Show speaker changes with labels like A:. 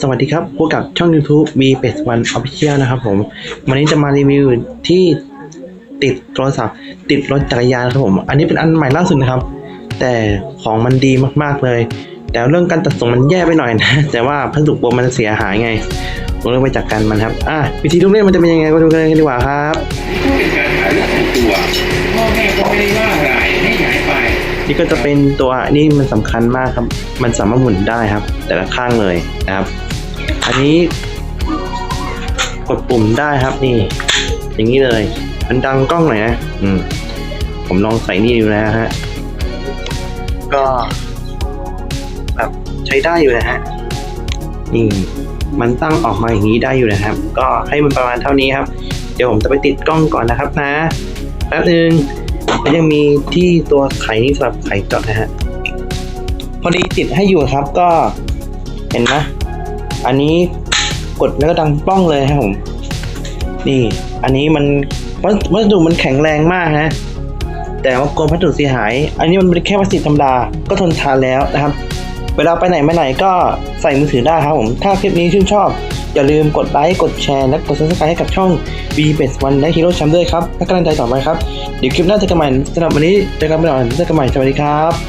A: สวัสดีครับพบกับช่อง YouTube v 8 1 Official นะครับผม วันนี้จะมารีวิวที่ติดโทรศัพท์ ติดรถจักรยานครับผม อันนี้เป็นอันใหม่ล่าสุดนะครับ แต่ของมันดีมากๆเลย แต่เรื่องการตัดส่งมันแย่ไปหน่อยนะ แต่ว่าพัสดุโปรมันเสียหายไงผมเลยไปจัดการมันครับ อะวิธีทุกเล่นมันจะเป็นยังไงก็ดูกันเลยดีกว่าครับ
B: ก็เป็นการขายลูกตัวพ่อแม่ก็ไม่ได้ว่า
A: นี่ก็จะเป็นตัวนี่มันสำคัญมากครับ มันสามารถหมุนได้ครับ แต่ละข้างเลยนะครับ อันนี้กดปุ่มได้ครับนี่ อย่างนี้เลย มันดังกล้องหน่อยนะอืมผมลองใส่นี่ดูนะฮะก็แบบใช้ได้อยู่นะฮะนี่มันตั้งออกมาอย่างนี้ได้อยู่นะครับ ก็ให้มันประมาณเท่านี้ครับ เดี๋ยวผมจะไปติดกล้องก่อนนะครับนะแป๊บนึง แล้วยังมีที่ตัวไขนี่สำหรับไขจอดนะฮะ พอดีติดให้อยู่ครับก็เห็นไหมอันนี้กดแล้วก็ดังป้องเลยครับผม นี่ อันนี้มันวัสดุมันแข็งแรงมากฮะแต่ว่ากลัววัสดุเสียหาย อันนี้มันเป็นแค่พลาสติกธรรมดาก็ทนทานแล้วนะครับ เวลาไปไหนมาไหนก็ใส่มือถือได้ครับผม ถ้าคลิปนี้ชื่นชอบ อย่าลืมกดไลค์ กดแชร์และกด subscribe ให้กับช่อง b b e s One และ Hero Champ ด้วยครับและกำลังใจต่อไปครับ เดี๋ยวคลิปหน้าเจอกันใหม่สำหรับวันนี้เจอกันไปก่อนเจอกันใหม่สวัสดีครับ